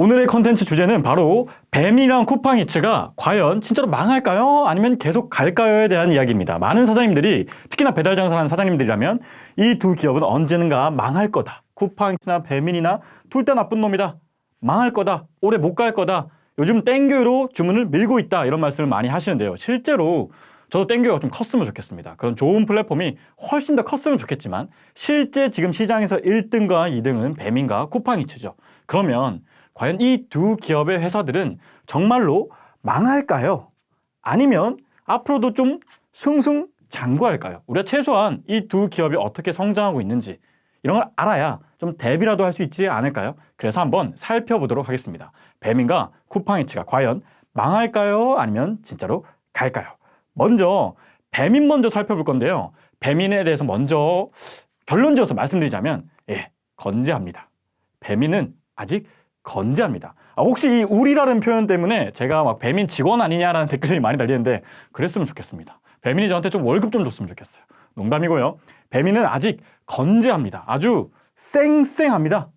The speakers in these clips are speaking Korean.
오늘의 컨텐츠 주제는 바로 뱀이랑 쿠팡이츠가 과연 진짜로 망할까요? 아니면 계속 갈까요?에 대한 이야기입니다. 많은 사장님들이 특히나 배달 장사하는 사장님들이라면 이 두 기업은 언제는가 망할 거다. 쿠팡이츠나 배민이나 둘 다 나쁜 놈이다. 망할 거다. 오래 못 갈 거다. 요즘 땡겨로 주문을 밀고 있다. 이런 말씀을 많이 하시는데요. 실제로 저도 땡겨가 좀 컸으면 좋겠습니다. 그런 좋은 플랫폼이 훨씬 더 컸으면 좋겠지만 실제 지금 시장에서 1등과 2등은 뱀인가 쿠팡이츠죠. 그러면 과연 이 두 기업의 회사들은 정말로 망할까요? 아니면 앞으로도 좀 승승장구할까요? 우리가 최소한 이 두 기업이 어떻게 성장하고 있는지 이런 걸 알아야 좀 대비라도 할 수 있지 않을까요? 그래서 한번 살펴보도록 하겠습니다. 뱀인가 쿠팡이츠가 과연 망할까요? 아니면 진짜로 갈까요? 먼저 배민 먼저 살펴볼 건데요. 배민에 대해서 먼저 결론지어서 말씀드리자면 예, 건재합니다. 배민은 아직 건재합니다. 아, 혹시 이 우리라는 표현 때문에 제가 막 배민 직원 아니냐라는 댓글이 많이 달리는데 그랬으면 좋겠습니다. 배민이 저한테 좀 월급 좀 줬으면 좋겠어요. 농담이고요. 배민은 아직 건재합니다. 아주 쌩쌩합니다.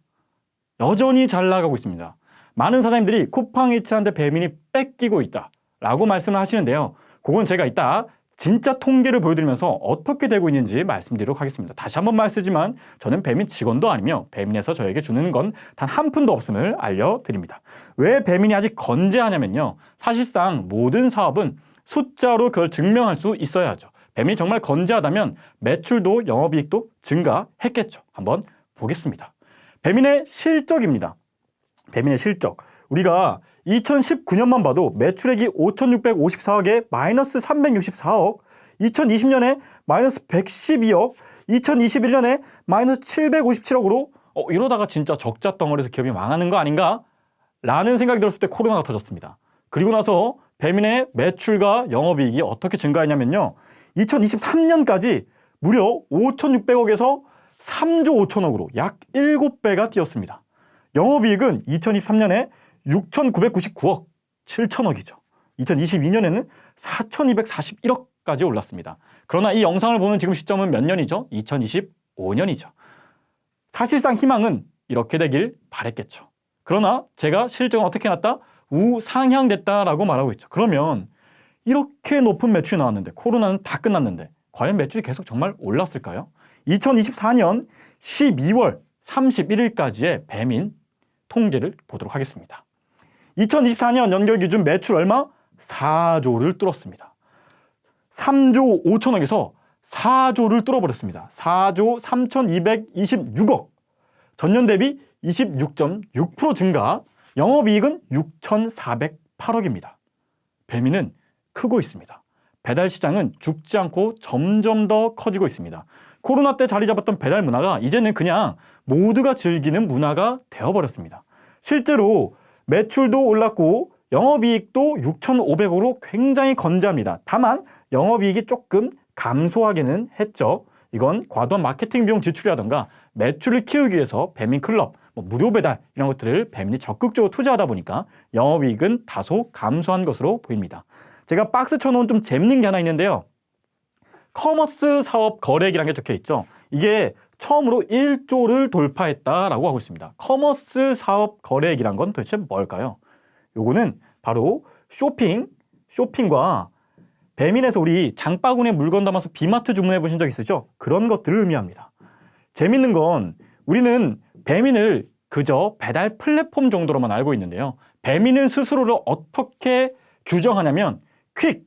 여전히 잘 나가고 있습니다. 많은 사장님들이 쿠팡이츠한테 배민이 뺏기고 있다 라고 말씀을 하시는데요. 그건 제가 이따 진짜 통계를 보여드리면서 어떻게 되고 있는지 말씀드리도록 하겠습니다. 다시 한번 말쓰지만 저는 배민 직원도 아니며 배민에서 저에게 주는 건 단 한 푼도 없음을 알려드립니다. 왜 배민이 아직 건재하냐면요. 사실상 모든 사업은 숫자로 그걸 증명할 수 있어야죠. 배민이 정말 건재하다면 매출도 영업이익도 증가했겠죠. 한번 보겠습니다. 배민의 실적입니다. 배민의 실적. 우리가 2019년만 봐도 매출액이 5,654억에 마이너스 364억, 2020년에 마이너스 112억, 2021년에 마이너스 757억으로 어, 이러다가 진짜 적자 덩어리에서 기업이 망하는 거 아닌가? 라는 생각이 들었을 때 코로나가 터졌습니다. 그리고 나서 배민의 매출과 영업이익이 어떻게 증가했냐면요. 2023년까지 무려 5,600억에서 3조 5천억으로 약 7배가 뛰었습니다. 영업이익은 2023년에 6,999억 7천억이죠. 2022년에는 4,241억까지 올랐습니다. 그러나 이 영상을 보는 지금 시점은 몇 년이죠? 2025년이죠. 사실상 희망은 이렇게 되길 바랬겠죠. 그러나 제가 실적은 어떻게 났다? 우상향됐다라고 말하고 있죠. 그러면 이렇게 높은 매출이 나왔는데 코로나는 다 끝났는데 과연 매출이 계속 정말 올랐을까요? 2024년 12월 31일까지의 배민 통계를 보도록 하겠습니다. 2024년 연결 기준 매출 얼마? 4조를 뚫었습니다. 3조 5천억에서 4조를 뚫어버렸습니다. 4조 3,226억. 전년 대비 26.6% 증가. 영업이익은 6,408억입니다. 배민은 크고 있습니다. 배달 시장은 죽지 않고 점점 더 커지고 있습니다. 코로나 때 자리 잡았던 배달 문화가 이제는 그냥 모두가 즐기는 문화가 되어버렸습니다. 실제로 매출도 올랐고 영업이익도 6,500억으로 굉장히 건재합니다. 다만 영업이익이 조금 감소하기는 했죠. 이건 과도한 마케팅 비용 지출이라던가 매출을 키우기 위해서 배민 클럽, 뭐 무료 배달 이런 것들을 배민이 적극적으로 투자하다 보니까 영업이익은 다소 감소한 것으로 보입니다. 제가 박스 쳐놓은 좀 재밌는 게 하나 있는데요. 커머스 사업 거래액이라는 게 적혀 있죠. 이게 처음으로 1조를 돌파했다라고 하고 있습니다. 커머스 사업 거래액이란 건 도대체 뭘까요? 요거는 바로 쇼핑, 쇼핑과 배민에서 우리 장바구니에 물건 담아서 비마트 주문해 보신 적 있으죠? 그런 것들을 의미합니다. 재밌는 건 우리는 배민을 그저 배달 플랫폼 정도로만 알고 있는데요. 배민은 스스로를 어떻게 규정하냐면 퀵,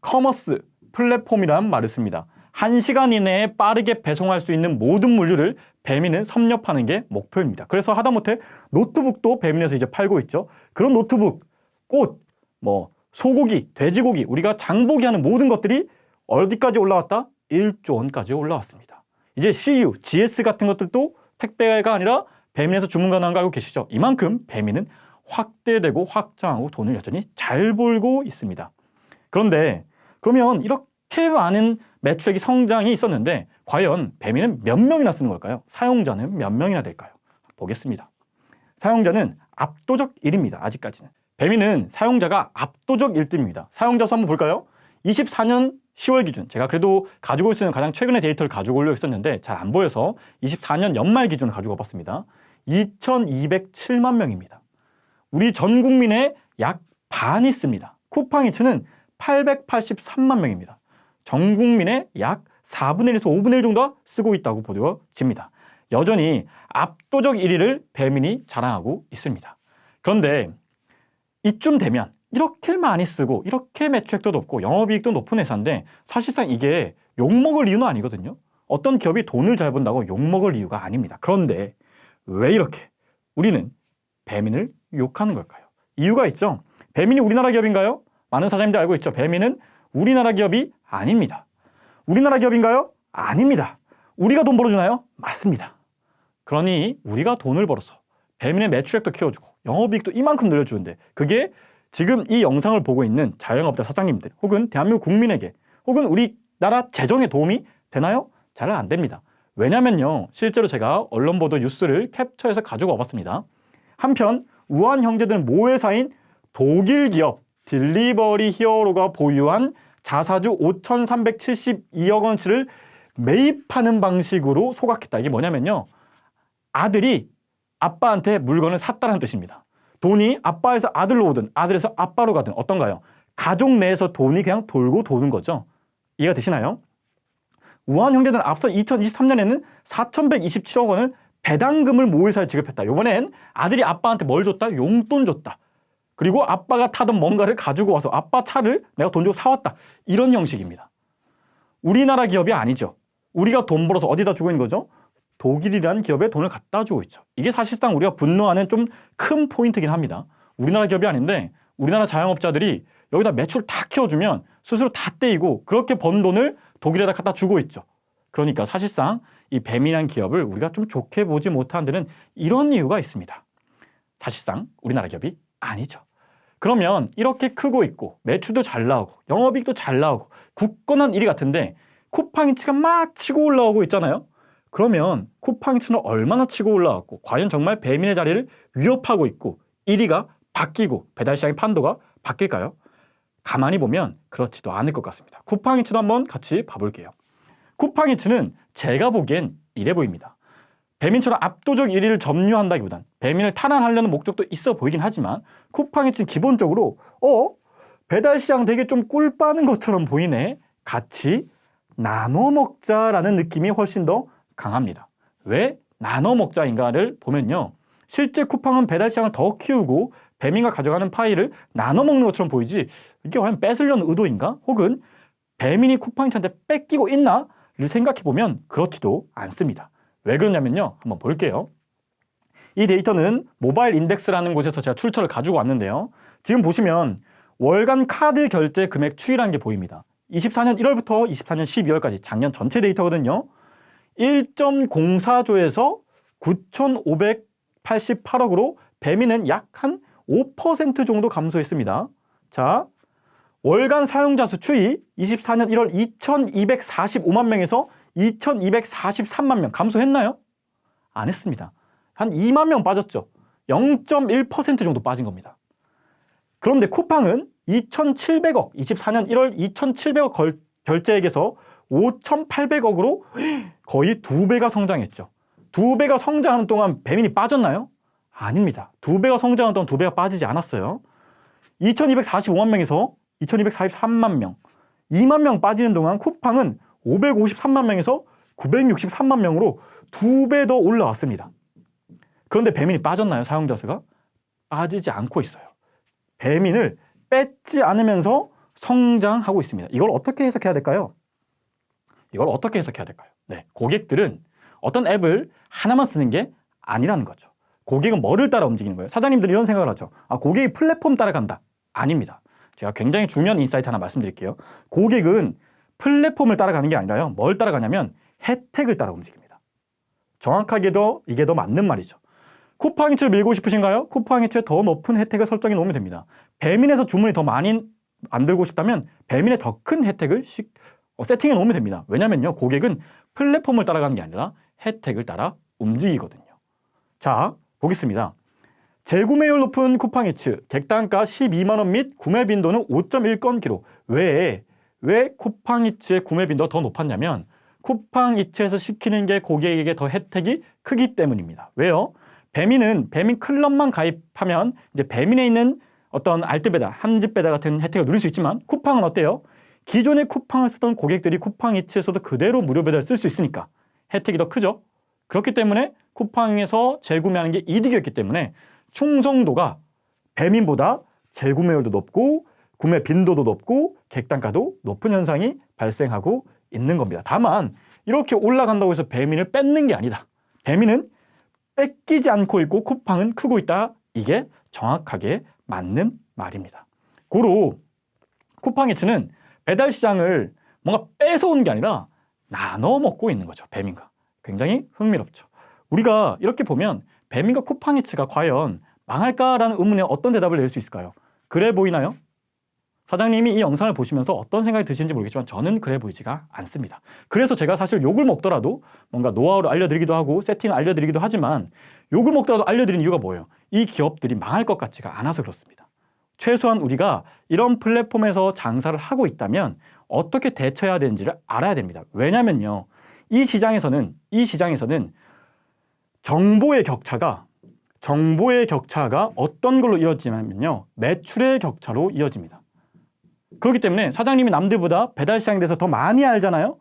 커머스, 플랫폼이란 말을 씁니다. 한 시간 이내에 빠르게 배송할 수 있는 모든 물류를 배민은 섭렵하는 게 목표입니다. 그래서 하다못해 노트북도 배민에서 이제 팔고 있죠. 그런 노트북, 꽃, 뭐 소고기, 돼지고기, 우리가 장보기 하는 모든 것들이 어디까지 올라왔다? 1조 원까지 올라왔습니다. 이제 CU, GS 같은 것들도 택배가 아니라 배민에서 주문 가능한 거 알고 계시죠? 이만큼 배민은 확대되고 확장하고 돈을 여전히 잘 벌고 있습니다. 그런데 그러면 이렇게 많은 매출액이 성장이 있었는데 과연 배민은 몇 명이나 쓰는 걸까요? 사용자는 몇 명이나 될까요? 보겠습니다. 사용자는 압도적 1입니다. 아직까지는. 배민은 사용자가 압도적 1등입니다. 사용자 수 한번 볼까요? 24년 10월 기준 제가 그래도 가지고 있는 가장 최근의 데이터를 가지고 올려 있었는데 잘 안 보여서 24년 연말 기준을 가지고 봤습니다. 2207만 명입니다. 우리 전 국민의 약 반이 씁니다. 쿠팡이츠는 883만 명입니다. 전 국민의 약 4분의 1에서 5분의 1 정도 쓰고 있다고 보여집니다. 여전히 압도적 1위를 배민이 자랑하고 있습니다. 그런데 이쯤 되면 이렇게 많이 쓰고 이렇게 매출액도 높고 영업이익도 높은 회사인데 사실상 이게 욕먹을 이유는 아니거든요. 어떤 기업이 돈을 잘 번다고 욕먹을 이유가 아닙니다. 그런데 왜 이렇게 우리는 배민을 욕하는 걸까요? 이유가 있죠. 배민이 우리나라 기업인가요? 많은 사장님들 알고 있죠. 배민은 우리나라 기업이 아닙니다. 우리나라 기업인가요? 아닙니다. 우리가 돈 벌어주나요? 맞습니다. 그러니 우리가 돈을 벌어서 배민의 매출액도 키워주고 영업이익도 이만큼 늘려주는데 그게 지금 이 영상을 보고 있는 자영업자 사장님들 혹은 대한민국 국민에게 혹은 우리나라 재정에 도움이 되나요? 잘 안 됩니다. 왜냐면요. 실제로 제가 언론 보도 뉴스를 캡처해서 가지고 와봤습니다. 한편 우한 형제들 모회사인 독일 기업 딜리버리 히어로가 보유한 자사주 5,372억 원치를 매입하는 방식으로 소각했다. 이게 뭐냐면요. 아들이 아빠한테 물건을 샀다는 뜻입니다. 돈이 아빠에서 아들로 오든 아들에서 아빠로 가든 어떤가요? 가족 내에서 돈이 그냥 돌고 도는 거죠. 이해가 되시나요? 우한 형제들은 앞서 2023년에는 4,127억 원을 배당금을 모회사에 지급했다. 이번엔 아들이 아빠한테 뭘 줬다? 용돈 줬다. 그리고 아빠가 타던 뭔가를 가지고 와서 아빠 차를 내가 돈 주고 사왔다. 이런 형식입니다. 우리나라 기업이 아니죠. 우리가 돈 벌어서 어디다 주고 있는 거죠? 독일이라는 기업에 돈을 갖다 주고 있죠. 이게 사실상 우리가 분노하는 좀 큰 포인트긴 합니다. 우리나라 기업이 아닌데 우리나라 자영업자들이 여기다 매출 다 키워주면 스스로 다 떼이고 그렇게 번 돈을 독일에다 갖다 주고 있죠. 그러니까 사실상 이 뱀이란 기업을 우리가 좀 좋게 보지 못하는 데는 이런 이유가 있습니다. 사실상 우리나라 기업이 아니죠. 그러면 이렇게 크고 있고 매출도 잘 나오고 영업이익도 잘 나오고 굳건한 일이 같은데 쿠팡이츠가 막 치고 올라오고 있잖아요. 그러면 쿠팡이츠는 얼마나 치고 올라왔고 과연 정말 배민의 자리를 위협하고 있고 1위가 바뀌고 배달시장의 판도가 바뀔까요? 가만히 보면 그렇지도 않을 것 같습니다. 쿠팡이츠도 한번 같이 봐볼게요. 쿠팡이츠는 제가 보기엔 이래 보입니다. 배민처럼 압도적 1위를 점유한다기보단 배민을 탈환하려는 목적도 있어 보이긴 하지만 쿠팡이츠는 기본적으로 어? 배달시장 되게 좀 꿀 빠는 것처럼 보이네. 같이 나눠 먹자라는 느낌이 훨씬 더 강합니다. 왜 나눠 먹자인가를 보면요. 실제 쿠팡은 배달 시장을 더 키우고 배민가 가져가는 파이를 나눠 먹는 것처럼 보이지 이게 과연 뺏으려는 의도인가? 혹은 배민이 쿠팡이한테 뺏기고 있나? 를 생각해 보면 그렇지도 않습니다. 왜 그러냐면요. 한번 볼게요. 이 데이터는 모바일 인덱스라는 곳에서 제가 출처를 가지고 왔는데요. 지금 보시면 월간 카드 결제 금액 추이라는 게 보입니다. 24년 1월부터 24년 12월까지 작년 전체 데이터거든요. 1.04조에서 9,588억으로 배민은 약 한 5% 정도 감소했습니다. 자, 월간 사용자 수 추이 24년 1월 2,245만 명에서 2,243만 명 감소했나요? 안 했습니다. 한 2만 명 빠졌죠. 0.1% 정도 빠진 겁니다. 그런데 쿠팡은 2,700억, 24년 1월 2,700억 걸, 결제액에서 5,800억으로 거의 두 배가 성장했죠. 두 배가 성장하는 동안 배민이 빠졌나요? 아닙니다. 두 배가 성장하는 동안 두 배가 빠지지 않았어요. 2,245만 명에서 2,243만 명, 2만 명 빠지는 동안 쿠팡은 553만 명에서 963만 명으로 두 배 더 올라왔습니다. 그런데 배민이 빠졌나요? 사용자 수가? 빠지지 않고 있어요. 배민을 뺏지 않으면서 성장하고 있습니다. 이걸 어떻게 해석해야 될까요? 이걸 어떻게 해석해야 될까요? 네, 고객들은 어떤 앱을 하나만 쓰는 게 아니라는 거죠. 고객은 뭐를 따라 움직이는 거예요? 사장님들이 이런 생각을 하죠. 아, 고객이 플랫폼 따라간다. 아닙니다. 제가 굉장히 중요한 인사이트 하나 말씀드릴게요. 고객은 플랫폼을 따라가는 게 아니라요. 뭘 따라가냐면 혜택을 따라 움직입니다. 정확하게도 이게 더 맞는 말이죠. 쿠팡 이츠를 밀고 싶으신가요? 쿠팡 이츠에 더 높은 혜택을 설정해 놓으면 됩니다. 배민에서 주문이 더 많이 만들고 싶다면 배민의 더큰 혜택을 시, 어, 세팅해 놓으면 됩니다. 왜냐면요. 고객은 플랫폼을 따라가는 게 아니라 혜택을 따라 움직이거든요. 자, 보겠습니다. 재구매율 높은 쿠팡이츠, 객단가 12만 원 및 구매 빈도는 5.1건 기록. 왜, 왜 쿠팡이츠의 구매 빈도가 더 높았냐면 쿠팡이츠에서 시키는 게 고객에게 더 혜택이 크기 때문입니다. 왜요? 배민은 배민 클럽만 가입하면 이제 배민에 있는 어떤 알뜰 배달, 한집 배달 같은 혜택을 누릴 수 있지만 쿠팡은 어때요? 기존의 쿠팡을 쓰던 고객들이 쿠팡 이츠에서도 그대로 무료 배달 쓸 수 있으니까 혜택이 더 크죠. 그렇기 때문에 쿠팡에서 재구매하는 게 이득이었기 때문에 충성도가 배민보다 재구매율도 높고 구매 빈도도 높고 객단가도 높은 현상이 발생하고 있는 겁니다. 다만 이렇게 올라간다고 해서 배민을 뺏는 게 아니다. 배민은 뺏기지 않고 있고 쿠팡은 크고 있다. 이게 정확하게 맞는 말입니다. 고로 쿠팡이츠는 배달 시장을 뭔가 뺏어온 게 아니라 나눠 먹고 있는 거죠. 배민과. 굉장히 흥미롭죠. 우리가 이렇게 보면 배민과 쿠팡이츠가 과연 망할까라는 의문에 어떤 대답을 낼 수 있을까요? 그래 보이나요? 사장님이 이 영상을 보시면서 어떤 생각이 드시는지 모르겠지만 저는 그래 보이지가 않습니다. 그래서 제가 사실 욕을 먹더라도 뭔가 노하우를 알려드리기도 하고 세팅을 알려드리기도 하지만 욕을 먹더라도 알려드리는 이유가 뭐예요? 이 기업들이 망할 것 같지가 않아서 그렇습니다. 최소한 우리가 이런 플랫폼에서 장사를 하고 있다면 어떻게 대처해야 되는지를 알아야 됩니다. 왜냐면요. 이 시장에서는 이 시장에서는 정보의 격차가 정보의 격차가 어떤 걸로 이어지냐면요. 매출의 격차로 이어집니다. 그렇기 때문에 사장님이 남들보다 배달 시장에 대해서 더 많이 알잖아요.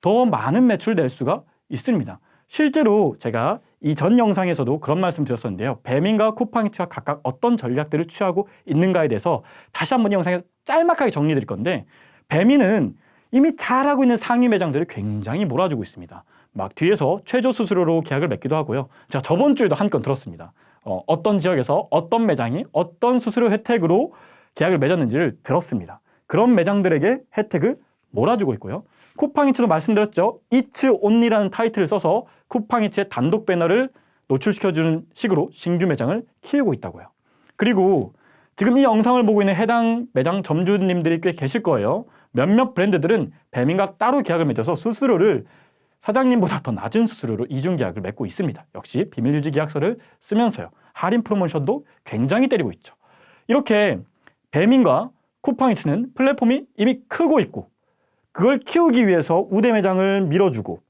더 많은 매출을 낼 수가 있습니다. 실제로 제가 이 전 영상에서도 그런 말씀 드렸었는데요. 배민과 쿠팡이츠가 각각 어떤 전략들을 취하고 있는가에 대해서 다시 한번 이 영상에서 짤막하게 정리해 드릴 건데 배민은 이미 잘하고 있는 상위 매장들을 굉장히 몰아주고 있습니다. 막 뒤에서 최저 수수료로 계약을 맺기도 하고요. 제가 저번 주에도 한 건 들었습니다. 어, 어떤 지역에서 어떤 매장이 어떤 수수료 혜택으로 계약을 맺었는지를 들었습니다. 그런 매장들에게 혜택을 몰아주고 있고요. 쿠팡이츠도 말씀드렸죠. 이츠 온리라는 타이틀을 써서 쿠팡이츠의 단독 배너를 노출시켜주는 식으로 신규 매장을 키우고 있다고요. 그리고 지금 이 영상을 보고 있는 해당 매장 점주님들이 꽤 계실 거예요. 몇몇 브랜드들은 배민과 따로 계약을 맺어서 수수료를 사장님보다 더 낮은 수수료로 이중 계약을 맺고 있습니다. 역시 비밀 유지 계약서를 쓰면서요. 할인 프로모션도 굉장히 때리고 있죠. 이렇게 배민과 쿠팡이츠는 플랫폼이 이미 크고 있고 그걸 키우기 위해서 우대 매장을 밀어주고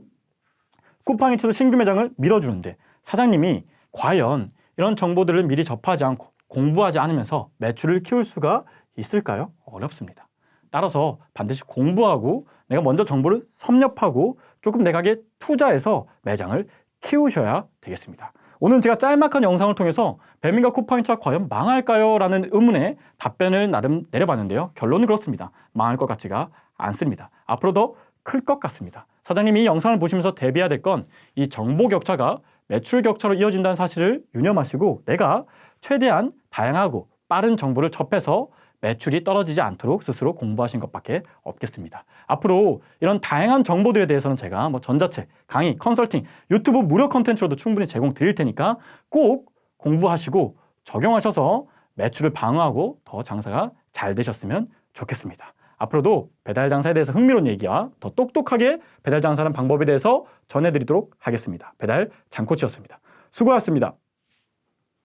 쿠팡이츠도 신규 매장을 밀어주는데 사장님이 과연 이런 정보들을 미리 접하지 않고 공부하지 않으면서 매출을 키울 수가 있을까요? 어렵습니다. 따라서 반드시 공부하고 내가 먼저 정보를 섭렵하고 조금 내가게 투자해서 매장을 키우셔야 되겠습니다. 오늘 제가 짤막한 영상을 통해서 배민과 쿠팡이츠가 과연 망할까요? 라는 의문에 답변을 나름 내려봤는데요. 결론은 그렇습니다. 망할 것 같지가 않습니다. 앞으로 더클것 같습니다. 사장님이 이 영상을 보시면서 대비해야 될 건 이 정보 격차가 매출 격차로 이어진다는 사실을 유념하시고 내가 최대한 다양하고 빠른 정보를 접해서 매출이 떨어지지 않도록 스스로 공부하신 것밖에 없겠습니다. 앞으로 이런 다양한 정보들에 대해서는 제가 뭐 전자책, 강의, 컨설팅, 유튜브 무료 컨텐츠로도 충분히 제공 드릴 테니까 꼭 공부하시고 적용하셔서 매출을 방어하고 더 장사가 잘 되셨으면 좋겠습니다. 앞으로도 배달 장사에 대해서 흥미로운 얘기와 더 똑똑하게 배달 장사하는 방법에 대해서 전해드리도록 하겠습니다. 배달 장코치였습니다. 수고하셨습니다.